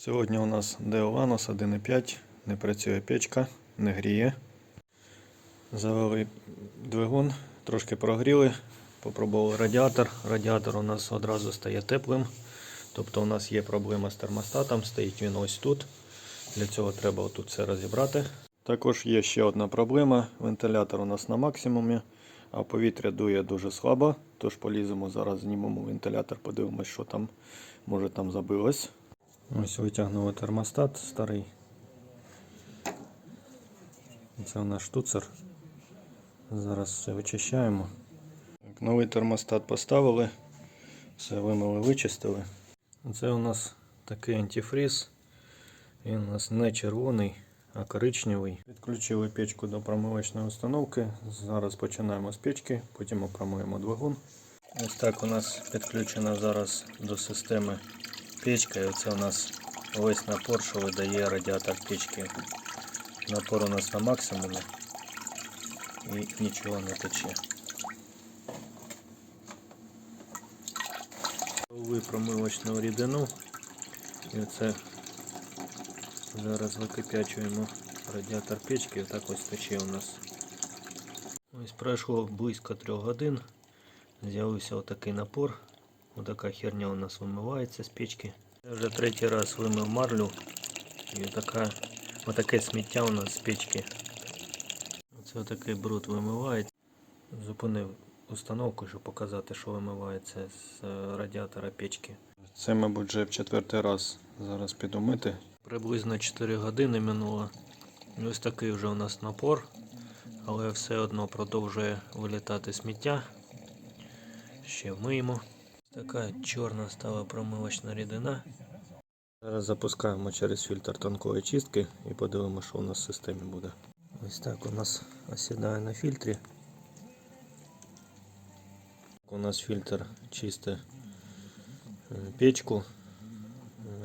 Сьогодні у нас Деоланос 1.5, не працює печка, не гріє. Завели двигун, трошки прогріли, попробували радіатор. Радіатор у нас одразу стає теплим. Тобто у нас є проблема з термостатом, стоїть він ось тут. Для цього треба отут все розібрати. Також є ще одна проблема. Вентилятор у нас на максимумі, а повітря дує дуже слабо. Тож поліземо зараз, знімемо вентилятор, подивимось, що там може там забилось. Ось витягнули термостат старий. Це у нас штуцер. Зараз все вичищаємо. Так, новий термостат поставили. Все вимили, вичистили. Це у нас такий антифріз. Він у нас не червоний, а коричневий. Підключили печку до промивочної установки. Зараз починаємо з печки, потім опромуємо двигун. Ось так у нас підключена зараз до системи печка. І оце у нас весь напор, що видає радіатор печки. Напор у нас на максимумі і нічого не тече. Вли промивочну рідину. І оце зараз википячуємо радіатор печки. Так ось тече у нас. Ось пройшло близько трьох годин. З'явився отакий напор. Отака херня у нас вимивається з печки. Я вже третій раз вимив марлю. І така, отаке сміття у нас з печки. Оце отакий бруд вимивається. Зупинив установку, щоб показати, що вимивається з е, радіатора печки. Це, мабуть, вже в четвертий раз зараз піду мити. Приблизно 4 години минуло. І ось такий вже у нас напор, але все одно продовжує вилітати сміття. Ще вмиємо. Така чорна стала промивочна рідина. Зараз запускаємо через фільтр тонкої чистки і подивимося, що у нас в системі буде. Ось так у нас осідає на фільтрі. У нас фільтр чисте печку.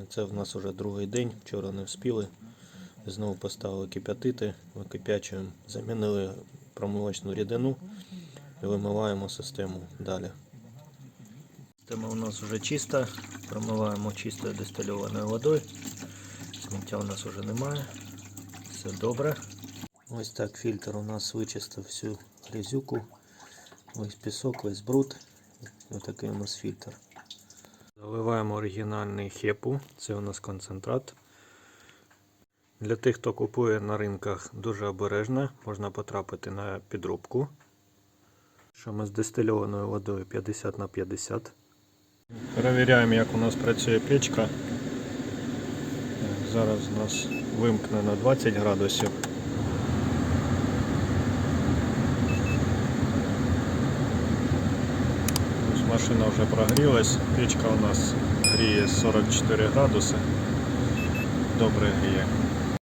Е, Це в нас вже другий день, вчора не вспіли. Знову поставили кип'ятити, викип'ячуємо, замінили промивочну рідину і вимиваємо систему далі. Система у нас вже чиста, промиваємо чистою дистильованою водою. Сміття у нас вже немає. Все добре. Ось так фільтр у нас вичистив всю грязюку. Ось пісок, ось бруд. Ось такий у нас фільтр. Заливаємо оригінальний хепу. Це у нас концентрат. Для тих, хто купує на ринках, дуже обережно, можна потрапити на підробку. Що ми з дистильованою водою 50 на 50. Перевіряємо, як у нас працює печка. Зараз у нас вимкне на 20 градусів. Ось машина вже прогрілась, печка у нас гріє 44 градуси. Добре гріє.